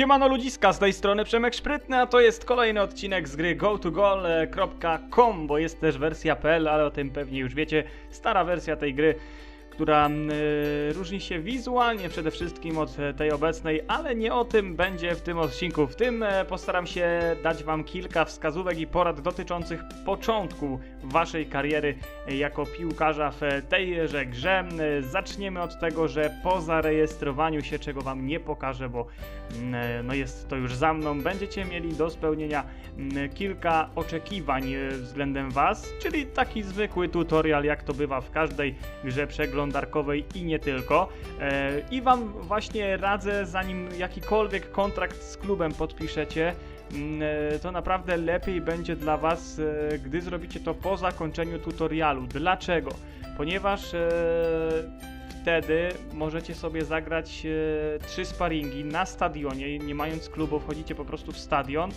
Siemano ludziska, z tej strony Przemek Szprytny, a to jest kolejny odcinek z gry gotogol.com, bo jest też wersja PL, ale o tym pewnie już wiecie. Stara wersja tej gry, która mm, y, różni się wizualnie przede wszystkim od e, tej obecnej, ale nie o tym będzie w tym odcinku. W tym e, postaram się dać Wam kilka wskazówek i porad dotyczących początku Waszej kariery e, jako piłkarza w tejże grze. E, Zaczniemy od tego, że po zarejestrowaniu się, czego Wam nie pokażę, bo mm, e, no jest to już za mną, będziecie mieli do spełnienia mm, kilka oczekiwań względem Was, czyli taki zwykły tutorial, jak to bywa w każdej grze przeglądarkowej i nie tylko. I Wam właśnie radzę, zanim jakikolwiek kontrakt z klubem podpiszecie, to naprawdę lepiej będzie dla Was, e, gdy zrobicie to po zakończeniu tutorialu. Dlaczego? Ponieważ e, wtedy możecie sobie zagrać e, trzy sparingi na stadionie, nie mając klubu, wchodzicie po prostu w stadion.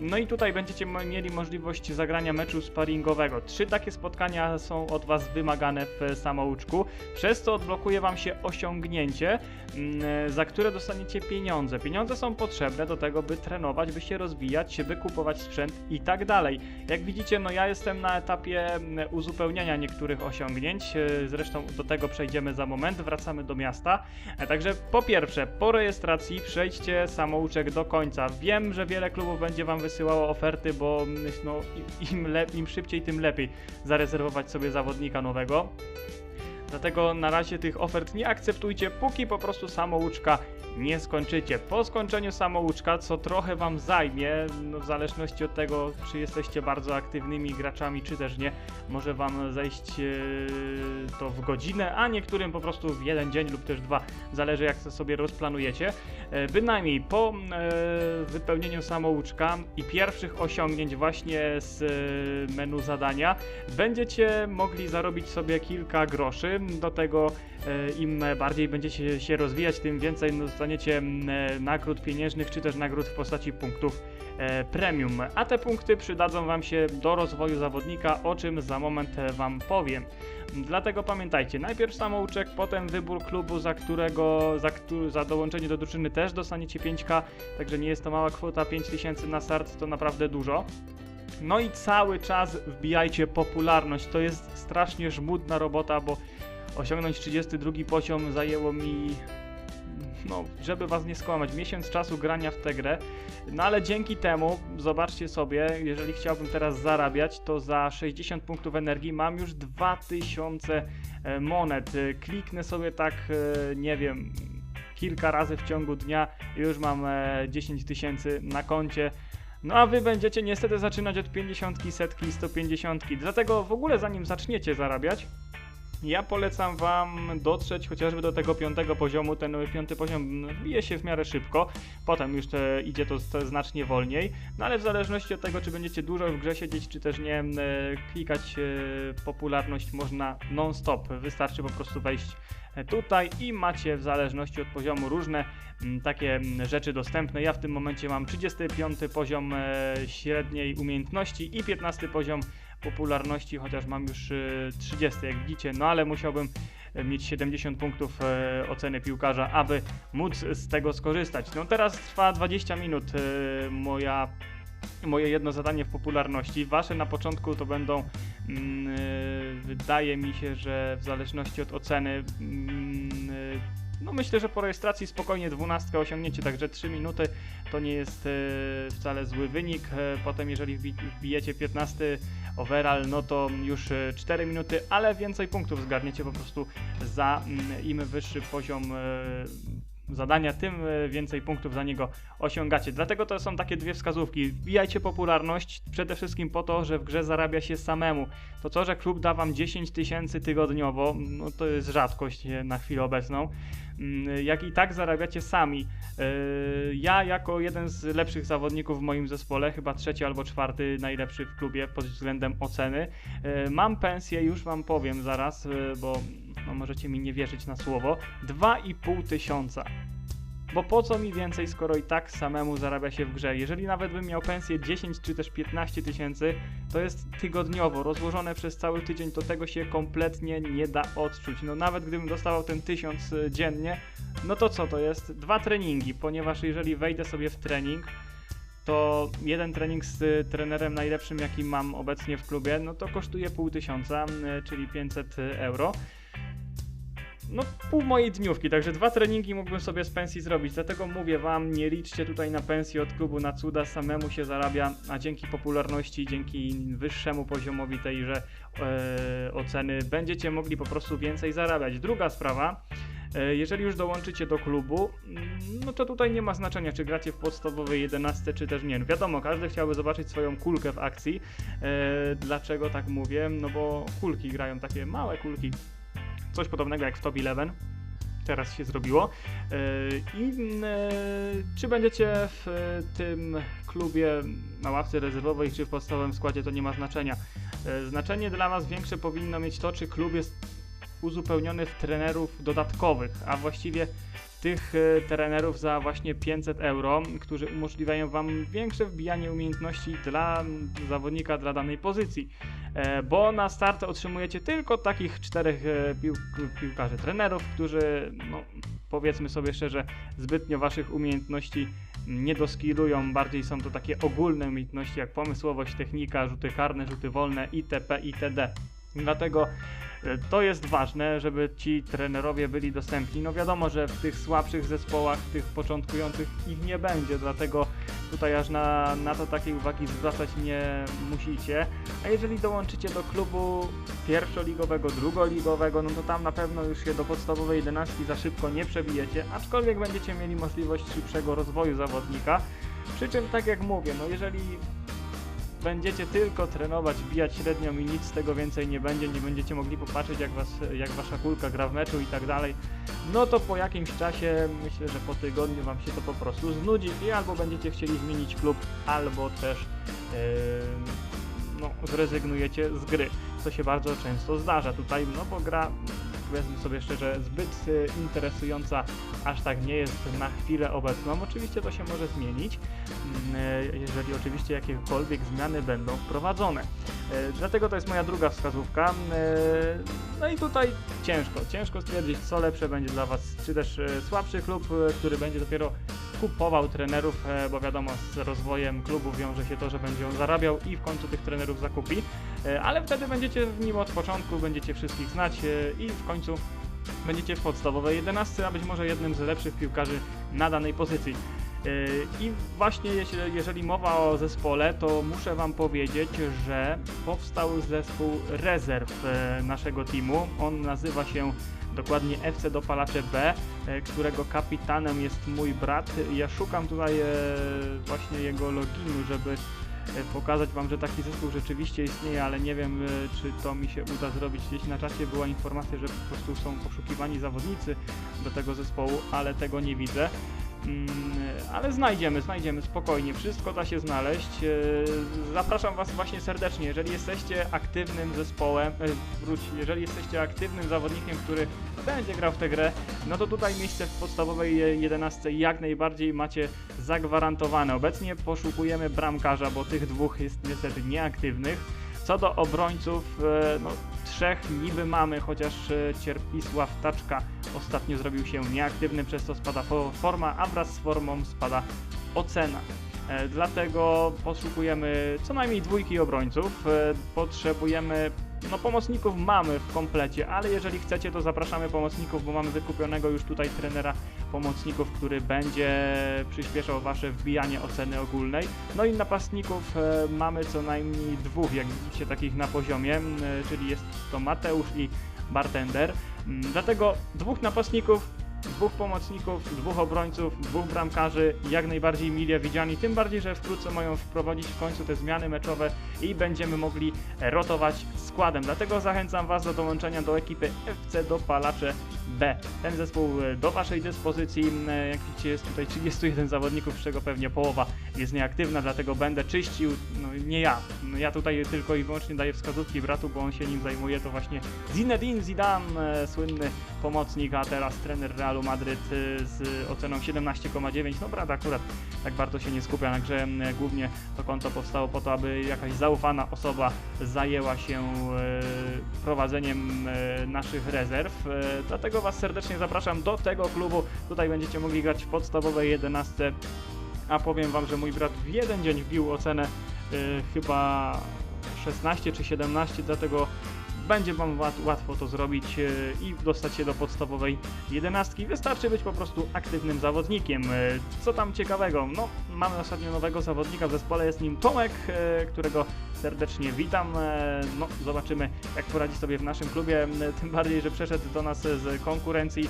No i tutaj będziecie mieli możliwość zagrania meczu sparingowego. Trzy takie spotkania są od Was wymagane w samouczku, przez co odblokuje Wam się osiągnięcie, mm, za które dostaniecie pieniądze. Pieniądze są potrzebne do tego, by trenować, by się rozwijać, by kupować sprzęt i tak dalej. Jak widzicie, no ja jestem na etapie mm, uzupełniania niektórych osiągnięć, e, zresztą do tego przejdziemy za moment, wracamy do miasta. E, Także po pierwsze, po rejestracji przejdźcie samouczek do końca. Wiem, że wiele klubów będzie Wam wysyłało oferty, bo mm, no, im, le- im szybciej, tym lepiej zarezerwować sobie zawodnika nowego. Dlatego na razie tych ofert nie akceptujcie, póki po prostu samouczka nie skończycie. Po skończeniu samouczka, co trochę wam zajmie, no w zależności od tego, czy jesteście bardzo aktywnymi graczami, czy też nie, może wam zejść e, to w godzinę, a niektórym po prostu w jeden dzień lub też dwa, zależy jak to sobie rozplanujecie. E, Bynajmniej po e, wypełnieniu samouczka i pierwszych osiągnięć właśnie z menu zadania będziecie mogli zarobić sobie kilka groszy. Do tego im bardziej będziecie się rozwijać, tym więcej dostaniecie m, e, nagród pieniężnych, czy też nagród w postaci punktów e, premium. A te punkty przydadzą Wam się do rozwoju zawodnika, o czym za moment e, Wam powiem. Dlatego pamiętajcie, najpierw samouczek, potem wybór klubu, za którego, za, za dołączenie do drużyny też dostaniecie 5k, także nie jest to mała kwota, 5000 na start to naprawdę dużo. No i cały czas wbijajcie popularność, to jest strasznie żmudna robota, bo osiągnąć 32 poziom zajęło mi no, żeby was nie skłamać, miesiąc czasu grania w tę grę. No ale dzięki temu, zobaczcie sobie, jeżeli chciałbym teraz zarabiać, to za 60 punktów energii mam już 2000 e, monet. E, Kliknę sobie tak, e, nie wiem, kilka razy w ciągu dnia i już mam e, 10 tysięcy na koncie. No a wy będziecie niestety zaczynać od 50, setki i 150. Dlatego w ogóle zanim zaczniecie zarabiać, ja polecam wam dotrzeć chociażby do tego piątego poziomu. Ten piąty poziom bije się w miarę szybko, potem już te, idzie to znacznie wolniej. No ale w zależności od tego, czy będziecie dużo w grze siedzieć, czy też nie, e, klikać e, popularność można non-stop. Wystarczy po prostu wejść e, tutaj i macie w zależności od poziomu różne takie rzeczy dostępne. Ja w tym momencie mam 35 poziom średniej umiejętności i 15 poziom popularności, chociaż mam już e, 30 jak widzicie, no ale musiałbym e, mieć 70 punktów e, oceny piłkarza, aby móc z tego skorzystać. No teraz trwa 20 minut e, moja moje jedno zadanie w popularności. Wasze na początku to będą, mm, e, wydaje mi się, że w zależności od oceny, mm, e, no myślę, że po rejestracji spokojnie 12 osiągniecie, także 3 minuty to nie jest e, wcale zły wynik. E, potem jeżeli wbi- wbijecie 15 overall, no to już e, 4 minuty, ale więcej punktów zgarniecie po prostu za mm, im wyższy poziom e, zadania, tym e, więcej punktów za niego osiągacie. Dlatego to są takie dwie wskazówki. Wbijajcie popularność przede wszystkim po to, że w grze zarabia się samemu. To co, że klub da wam 10 tysięcy tygodniowo, no to jest rzadkość e, na chwilę obecną. Mm, Jak i tak zarabiacie sami. E, Ja jako jeden z lepszych zawodników w moim zespole, chyba trzeci albo czwarty najlepszy w klubie pod względem oceny, e, mam pensję, już wam powiem zaraz, e, bo no, możecie mi nie wierzyć na słowo, 2,5 tysiąca. Bo po co mi więcej, skoro i tak samemu zarabia się w grze? Jeżeli nawet bym miał pensję 10 czy też 15 tysięcy, to jest tygodniowo, rozłożone przez cały tydzień, to tego się kompletnie nie da odczuć. No nawet gdybym dostawał ten 1000 y, dziennie, no to co to jest? Dwa treningi, ponieważ jeżeli wejdę sobie w trening, to jeden trening z y, trenerem najlepszym, jaki mam obecnie w klubie, no to kosztuje pół tysiąca, y, czyli 500 euro. No, pół mojej dniówki, także dwa treningi mógłbym sobie z pensji zrobić. Dlatego mówię wam, nie liczcie tutaj na pensję od klubu na cuda, samemu się zarabia, a dzięki popularności, dzięki wyższemu poziomowi tejże e, oceny będziecie mogli po prostu więcej zarabiać. Druga sprawa, e, jeżeli już dołączycie do klubu, mm, no to tutaj nie ma znaczenia, czy gracie w podstawowej 11, czy też nie. Wiadomo, każdy chciałby zobaczyć swoją kulkę w akcji. E, dlaczego tak mówię? No bo kulki grają takie małe kulki coś podobnego jak w Top 11. Teraz się zrobiło. Yy, I yy, czy będziecie w tym klubie na ławce rezerwowej, czy w podstawowym składzie, to nie ma znaczenia. Znaczenie dla Was większe powinno mieć to, czy klub jest uzupełniony w trenerów dodatkowych, a właściwie tych e, trenerów za właśnie 500 euro, którzy umożliwiają Wam większe wbijanie umiejętności dla zawodnika, dla danej pozycji. E, Bo na start otrzymujecie tylko takich czterech e, pił piłkarzy, trenerów, którzy, no, powiedzmy sobie szczerze, zbytnio Waszych umiejętności nie doskilują, bardziej są to takie ogólne umiejętności jak pomysłowość, technika, rzuty karne, rzuty wolne itp. itd. Dlatego e, to jest ważne, żeby ci trenerowie byli dostępni. No wiadomo, że w tych słabszych zespołach, tych początkujących ich nie będzie, dlatego tutaj aż na, na to takiej uwagi zwracać nie musicie. A jeżeli dołączycie do klubu pierwszoligowego, drugoligowego, no to tam na pewno już się do podstawowej 11 za szybko nie przebijecie, aczkolwiek będziecie mieli możliwość szybszego rozwoju zawodnika. Przy czym, tak jak mówię, no jeżeli będziecie tylko trenować, bijać średnią i nic z tego więcej nie będzie, nie będziecie mogli popatrzeć jak, was, jak wasza kulka gra w meczu i tak dalej, no to po jakimś czasie, myślę, że po tygodniu wam się to po prostu znudzi i albo będziecie chcieli zmienić klub, albo też yy, no, zrezygnujecie z gry, co się bardzo często zdarza tutaj, no bo gra powiedzmy sobie szczerze, zbyt y, interesująca aż tak nie jest na chwilę obecną. Oczywiście to się może zmienić, mm, y, jeżeli oczywiście jakiekolwiek zmiany będą wprowadzone. Y, Dlatego to jest moja druga wskazówka. Y, No i tutaj ciężko, ciężko stwierdzić, co lepsze będzie dla Was, czy też słabszy klub, który będzie dopiero kupował trenerów, e, bo wiadomo, z rozwojem klubu wiąże się to, że będzie on zarabiał i w końcu tych trenerów zakupi, E, ale wtedy będziecie w nim od początku, będziecie wszystkich znać e, i w końcu będziecie w podstawowej 11, a być może jednym z lepszych piłkarzy na danej pozycji. I właśnie jeżeli mowa o zespole, to muszę Wam powiedzieć, że powstał zespół rezerw naszego teamu. On nazywa się dokładnie FC Dopalacze B, e, którego kapitanem jest mój brat. Ja szukam tutaj e, właśnie jego loginu, żeby e, pokazać Wam, że taki zespół rzeczywiście istnieje, ale nie wiem, czy to mi się uda zrobić. Gdzieś na czacie była informacja, że po prostu są poszukiwani zawodnicy do tego zespołu, ale tego nie widzę. Mm, ale znajdziemy, znajdziemy spokojnie, wszystko da się znaleźć. E, Zapraszam Was właśnie serdecznie, jeżeli jesteście aktywnym zespołem, e, wróć, jeżeli jesteście aktywnym zawodnikiem, który będzie grał w tę grę, no to tutaj miejsce w podstawowej e, 11 jak najbardziej macie zagwarantowane. Obecnie poszukujemy bramkarza, bo tych dwóch jest niestety nieaktywnych. Co do obrońców, e, no trzech niby mamy, chociaż e, Cierpisław Taczka ostatnio zrobił się nieaktywny, przez to spada fo- forma, a wraz z formą spada ocena. E, Dlatego poszukujemy co najmniej dwójki obrońców. E, Potrzebujemy, no pomocników mamy w komplecie, ale jeżeli chcecie, to zapraszamy pomocników, bo mamy wykupionego już tutaj trenera pomocników, który będzie przyspieszał wasze wbijanie oceny ogólnej. No i napastników e, mamy co najmniej dwóch, jak widzicie, takich na poziomie, e, czyli jest to Mateusz i Bartender. Dlatego dwóch napastników, dwóch pomocników, dwóch obrońców, dwóch bramkarzy, jak najbardziej mile widziani, tym bardziej, że wkrótce mają wprowadzić w końcu te zmiany meczowe i będziemy mogli rotować składem. Dlatego zachęcam Was do dołączenia do ekipy FC Dopalacze B. Ten zespół e, do Waszej dyspozycji, e, jak widzicie jest tutaj 31 zawodników, z czego pewnie połowa jest nieaktywna, dlatego będę czyścił, no nie ja, No, ja tutaj tylko i wyłącznie daję wskazówki bratu, bo on się nim zajmuje, to właśnie Zinedine Zidane, e, słynny pomocnik, a teraz trener Realu Realu Madryt y, z oceną 17,9. No brat akurat tak bardzo się nie skupia na grze, głównie to konto powstało po to, aby jakaś zaufana osoba zajęła się e, prowadzeniem e, naszych rezerw. Dlatego Was serdecznie zapraszam do tego klubu. Tutaj będziecie mogli grać w podstawowej 11. A powiem Wam, że mój brat w jeden dzień wbił ocenę chyba 16 czy 17, dlatego będzie Wam łat- łatwo to zrobić e, i dostać się do podstawowej 11. Wystarczy być po prostu aktywnym zawodnikiem. E, Co tam ciekawego? No, mamy ostatnio nowego zawodnika w zespole, jest nim Tomek, e, którego serdecznie witam. No, zobaczymy, jak poradzi sobie w naszym klubie, tym bardziej, że przeszedł do nas z konkurencji.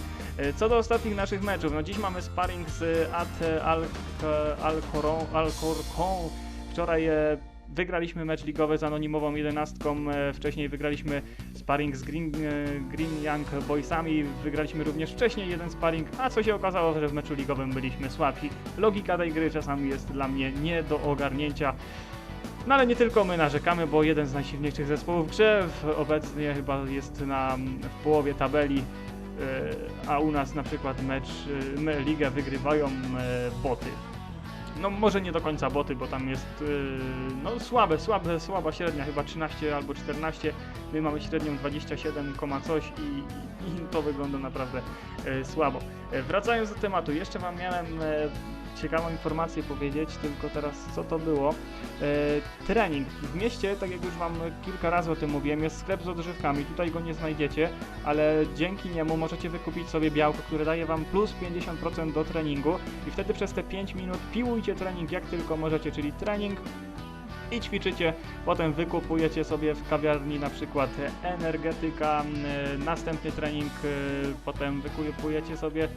Co do ostatnich naszych meczów, no dziś mamy sparring z At Alcorcon. Alcorcon. Wczoraj e, wygraliśmy mecz ligowy z anonimową jedenastką, e, wcześniej wygraliśmy sparring z Green, e, Green Young Boysami, wygraliśmy również wcześniej jeden sparring, a co się okazało, że w meczu ligowym byliśmy słabsi. Logika tej gry czasami jest dla mnie nie do ogarnięcia. No ale nie tylko my narzekamy, bo jeden z najsilniejszych zespołów w grze obecnie chyba jest na, w połowie tabeli, e, a u nas na przykład mecz, ligę wygrywają boty. No może nie do końca boty, bo tam jest yy, no słabe, słabe, słaba średnia, chyba 13 albo 14. My mamy średnią 27, koma coś i, i, to wygląda naprawdę e, słabo. E, wracając do tematu, jeszcze wam miałem e, ciekawą informację powiedzieć, tylko teraz co to było. E, trening. W mieście, tak jak już wam kilka razy o tym mówiłem, jest sklep z odżywkami, tutaj go nie znajdziecie, ale dzięki niemu możecie wykupić sobie białko, które daje wam plus 50% do treningu i wtedy przez te 5 minut piłujcie trening jak tylko możecie, czyli trening i ćwiczycie, potem wykupujecie sobie w kawiarni na przykład energetyka, następny trening, y, potem wykupujecie sobie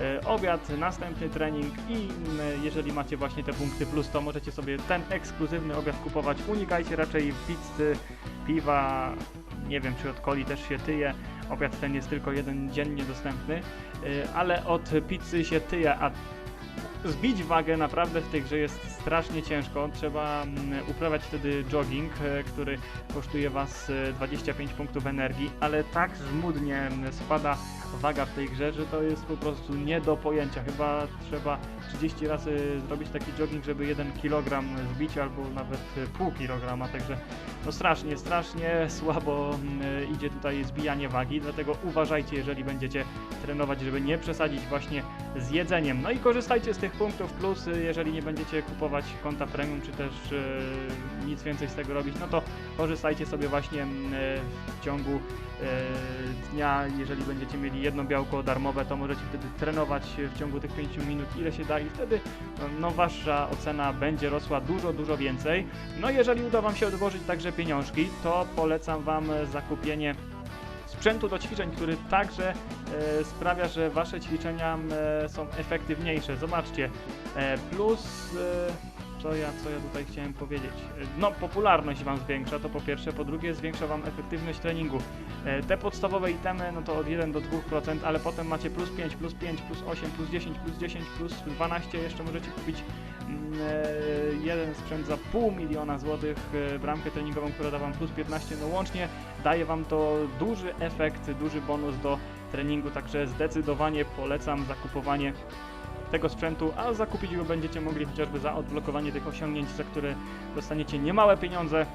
e, obiad, następny trening i jeżeli macie właśnie te punkty plus, to możecie sobie ten ekskluzywny obiad kupować. Unikajcie raczej pizzy, piwa, nie wiem czy od coli też się tyje. Obiad ten jest tylko jeden dziennie dostępny, e, ale od pizzy się tyje, a zbić wagę naprawdę w tej grze jest strasznie ciężko. Trzeba mm, uprawiać wtedy jogging, e, który kosztuje Was e, 25 punktów energii, ale tak żmudnie mm, spada waga w tej grze, że to jest po prostu nie do pojęcia. Chyba trzeba 30 razy zrobić taki jogging, żeby 1 kg zbić albo nawet e, pół kilograma, także no strasznie, strasznie słabo mm, idzie tutaj zbijanie wagi, dlatego uważajcie, jeżeli będziecie trenować, żeby nie przesadzić właśnie z jedzeniem. No i korzystajcie z tych punktów plus, jeżeli nie będziecie kupować konta premium, czy też y, nic więcej z tego robić, no to korzystajcie sobie właśnie y, w ciągu y, dnia, jeżeli będziecie mieli jedno białko darmowe, to możecie wtedy trenować w ciągu tych 5 minut ile się da i wtedy no wasza ocena będzie rosła dużo, dużo więcej. No jeżeli uda wam się odłożyć także pieniążki, to polecam wam e, zakupienie sprzętu do ćwiczeń, który także e, sprawia, że wasze ćwiczenia e, są efektywniejsze. Zobaczcie, e, plus co ja, co ja tutaj chciałem powiedzieć? No, popularność wam zwiększa, to po pierwsze, po drugie zwiększa wam efektywność treningu. E, te podstawowe itemy, no to od 1 do 2%, ale potem macie plus 5, plus 5, plus 8, plus 10, plus 10, plus 12, jeszcze możecie kupić mm, e, jeden sprzęt za pół miliona złotych, e, bramkę treningową, która da wam plus 15, no łącznie daje wam to duży efekt, duży bonus do treningu, także zdecydowanie polecam zakupowanie tego sprzętu, a zakupić go będziecie mogli chociażby za odblokowanie tych osiągnięć, za które dostaniecie niemałe pieniądze.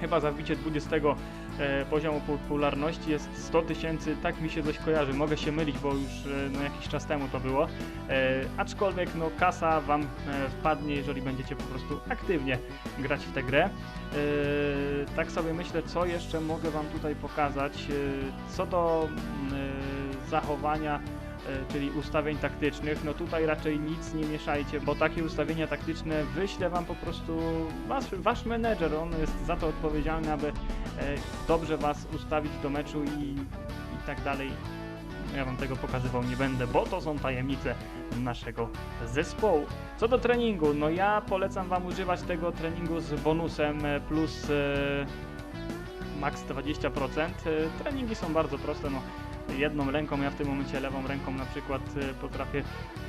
Chyba za wbicie 20 e, poziomu popularności jest 100 tysięcy, tak mi się coś kojarzy, mogę się mylić, bo już e, no, jakiś czas temu to było. E, aczkolwiek no kasa wam e, wpadnie, jeżeli będziecie po prostu aktywnie grać w tę grę. E, tak sobie myślę, co jeszcze mogę wam tutaj pokazać. E, co do mm, e, zachowania czyli ustawień taktycznych, no tutaj raczej nic nie mieszajcie, bo takie ustawienia taktyczne wyśle wam po prostu wasz, wasz menedżer, on jest za to odpowiedzialny, aby e, dobrze was ustawić do meczu i, i tak dalej. Ja wam tego pokazywał nie będę, bo to są tajemnice naszego zespołu. Co do treningu, no ja polecam wam używać tego treningu z bonusem e, plus e, max 20%. E, Treningi są bardzo proste, no jedną ręką, ja w tym momencie lewą ręką na przykład e, potrafię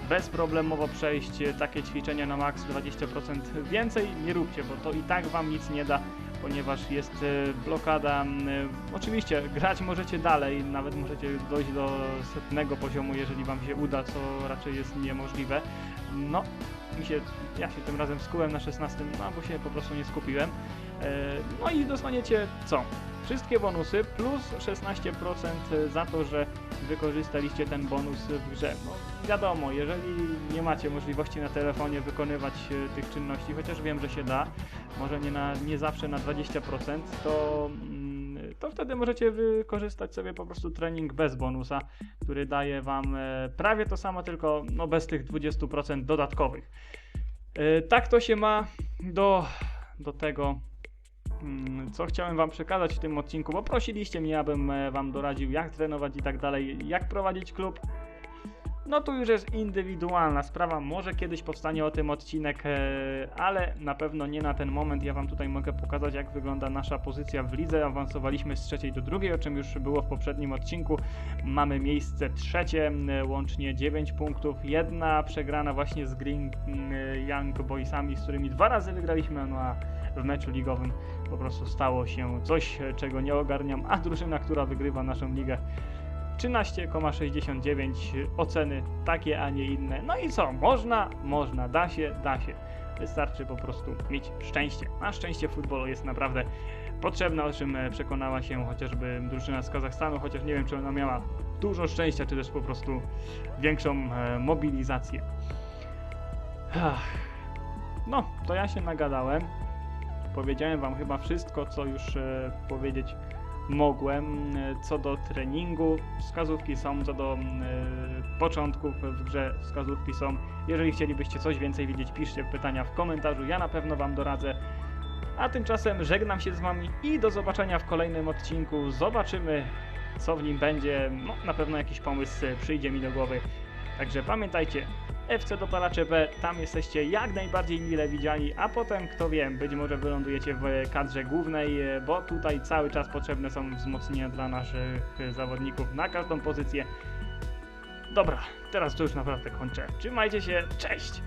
bezproblemowo przejść e, takie ćwiczenia na max 20% więcej nie róbcie, bo to i tak wam nic nie da, ponieważ jest e, blokada. Oczywiście grać możecie dalej, nawet możecie dojść do setnego poziomu, jeżeli wam się uda, co raczej jest niemożliwe. No, mi się, ja się tym razem skułem na 16, no bo się po prostu nie skupiłem. E, No i dostaniecie co? Wszystkie bonusy plus 16% za to, że wykorzystaliście ten bonus w grze. No wiadomo, jeżeli nie macie możliwości na telefonie wykonywać e, tych czynności, chociaż wiem, że się da, może nie, na, nie zawsze na 20%, to, mm, to wtedy możecie wykorzystać sobie po prostu trening bez bonusa, który daje wam e, prawie to samo, tylko no, bez tych 20% dodatkowych. Tak to się ma do, do tego, co chciałem Wam przekazać w tym odcinku, bo prosiliście mnie, abym e, Wam doradził, jak trenować i tak dalej, jak prowadzić klub. No tu już jest indywidualna sprawa, może kiedyś powstanie o tym odcinek, e, ale na pewno nie na ten moment. Ja Wam tutaj mogę pokazać, jak wygląda nasza pozycja w lidze. Awansowaliśmy z trzeciej do drugiej, o czym już było w poprzednim odcinku. Mamy miejsce trzecie, m, łącznie 9 punktów, jedna przegrana właśnie z Green m, Young Boysami, z którymi dwa razy wygraliśmy, no a w meczu ligowym po prostu stało się coś, czego nie ogarniam, a drużyna, która wygrywa naszą ligę 13,69 oceny takie, a nie inne. No i co? Można, można, da się, da się. Wystarczy po prostu mieć szczęście. A szczęście w futbolu jest naprawdę potrzebne, o czym e, przekonała się chociażby drużyna z Kazachstanu, chociaż nie wiem, czy ona miała dużo szczęścia, czy też po prostu większą e, mobilizację. No, to ja się nagadałem. Powiedziałem wam chyba wszystko, co już e, powiedzieć mogłem e, co do treningu. Wskazówki są, co do e, początków w grze wskazówki są. Jeżeli chcielibyście coś więcej wiedzieć, piszcie pytania w komentarzu, ja na pewno Wam doradzę. A tymczasem żegnam się z Wami i do zobaczenia w kolejnym odcinku. Zobaczymy, co w nim będzie. No, na pewno jakiś pomysł przyjdzie mi do głowy. Także pamiętajcie, FC Dopalacze B, tam jesteście jak najbardziej mile widziani, a potem, kto wie, być może wylądujecie w kadrze głównej, e, bo tutaj cały czas potrzebne są wzmocnienia dla naszych zawodników na każdą pozycję. Dobra, teraz to już naprawdę kończę. Trzymajcie się, cześć!